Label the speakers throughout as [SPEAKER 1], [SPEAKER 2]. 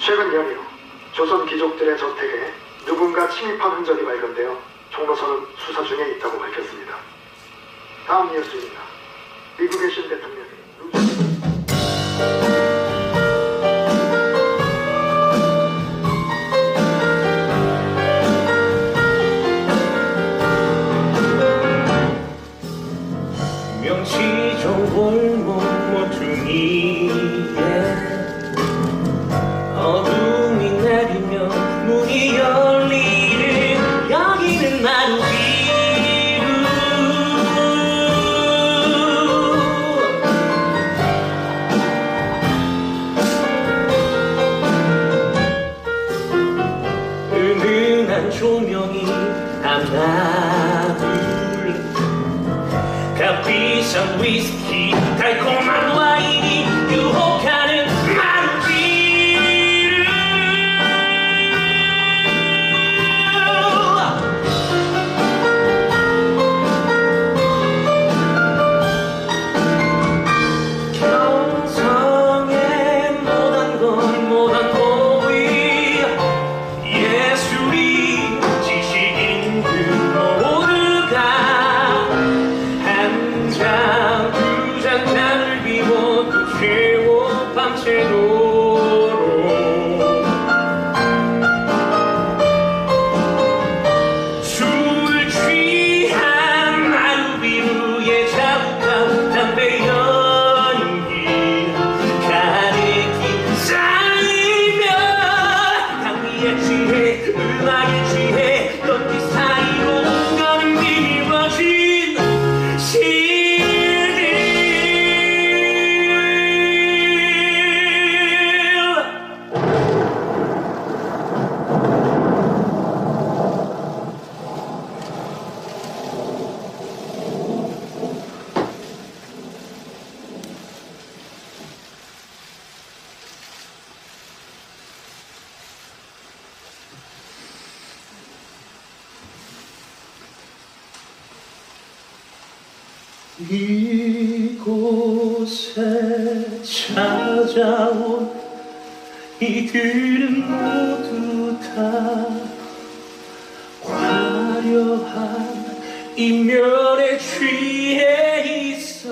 [SPEAKER 1] 최근 연이어 조선 귀족들의 저택에 누군가 침입한 흔적이 발견되어 종로서는 수사 중에 있다고 밝혔습니다. 다음 뉴스입니다. 미국의 신 대통령이
[SPEAKER 2] 명치적 골목 모퉁이에 조명이 안나불 값비싼 위스키 달콤한 이곳에 찾아온 이들은 모두 다 화려한 이면에 취해 있어.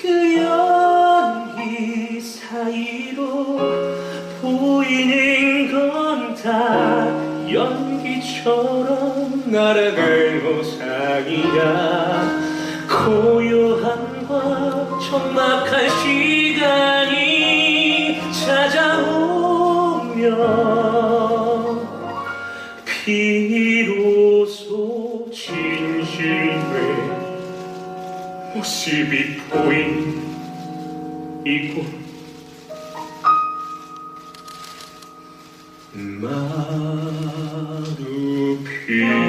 [SPEAKER 2] 그 연기 사이로 보이는 건 다 연기처럼 날아갈 모상이야 고요함과 적막한 시간이 찾아오면 비로소 진실의 모습이 보인 이곳 마루 피